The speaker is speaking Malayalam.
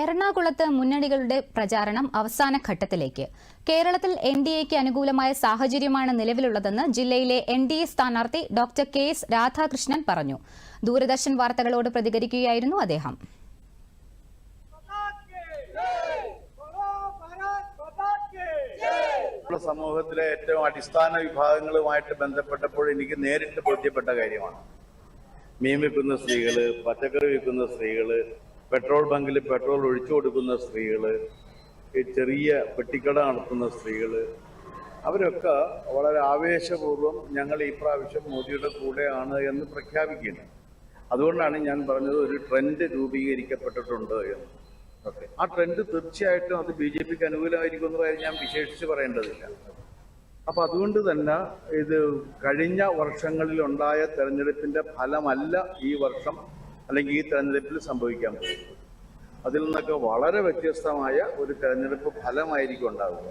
എറണാകുളത്ത് മുന്നണികളുടെ പ്രചാരണം അവസാന ഘട്ടത്തിലേക്ക്. കേരളത്തിൽ എൻ ഡി എക്ക് അനുകൂലമായ സാഹചര്യമാണ് നിലവിലുള്ളതെന്ന് ജില്ലയിലെ എൻ ഡി എ സ്ഥാനാർത്ഥി ഡോക്ടർ കെ. എസ്. രാധാകൃഷ്ണൻ പറഞ്ഞു. ദൂരദർശൻ വാർത്തകളോട് പ്രതികരിക്കുകയായിരുന്നു അദ്ദേഹം. സമൂഹത്തിലെ ഏറ്റവും അടിസ്ഥാന വിഭാഗങ്ങളുമായിട്ട് ബന്ധപ്പെട്ടപ്പോൾ എനിക്ക് നേരിട്ട് ബോധ്യപ്പെട്ട കാര്യമാണ്. മീൻ വിൽക്കുന്ന സ്ത്രീകൾ പച്ചക്കറി വിൽക്കുന്ന സ്ത്രീകൾ പെട്രോൾ ബങ്കിൽ പെട്രോൾ ഒഴിച്ചു കൊടുക്കുന്ന സ്ത്രീകൾ ഈ ചെറിയ പെട്ടിക്കട നടത്തുന്ന സ്ത്രീകൾ അവരൊക്കെ വളരെ ആവേശപൂർവം ഞങ്ങൾ ഈ പ്രാവശ്യം മോദിയുടെ കൂടെയാണ് എന്ന് പ്രഖ്യാപിക്കുന്നു അതുകൊണ്ടാണ് ഞാൻ പറഞ്ഞത് ഒരു ട്രെൻഡ് രൂപീകരിക്കപ്പെട്ടിട്ടുണ്ട് എന്ന്. ഓക്കെ. ആ ട്രെൻഡ് തീർച്ചയായിട്ടും അത് ബി ജെ പിക്ക് അനുകൂലമായിരിക്കും എന്ന കാര്യം ഞാൻ വിശേഷിച്ച് പറയേണ്ടതില്ല. അപ്പം അതുകൊണ്ട് തന്നെ ഇത് കഴിഞ്ഞ വർഷങ്ങളിലുണ്ടായ തെരഞ്ഞെടുപ്പിന്റെ തെരഞ്ഞെടുപ്പിന്റെ ഫലമല്ല ഈ വർഷം അല്ലെങ്കിൽ ഈ തെരഞ്ഞെടുപ്പിൽ സംഭവിക്കാൻ പോകുന്നത് അതിൽ നിന്നൊക്കെ വളരെ വ്യത്യസ്തമായ ഒരു തെരഞ്ഞെടുപ്പ് ഫലമായിരിക്കും ഉണ്ടാവുക.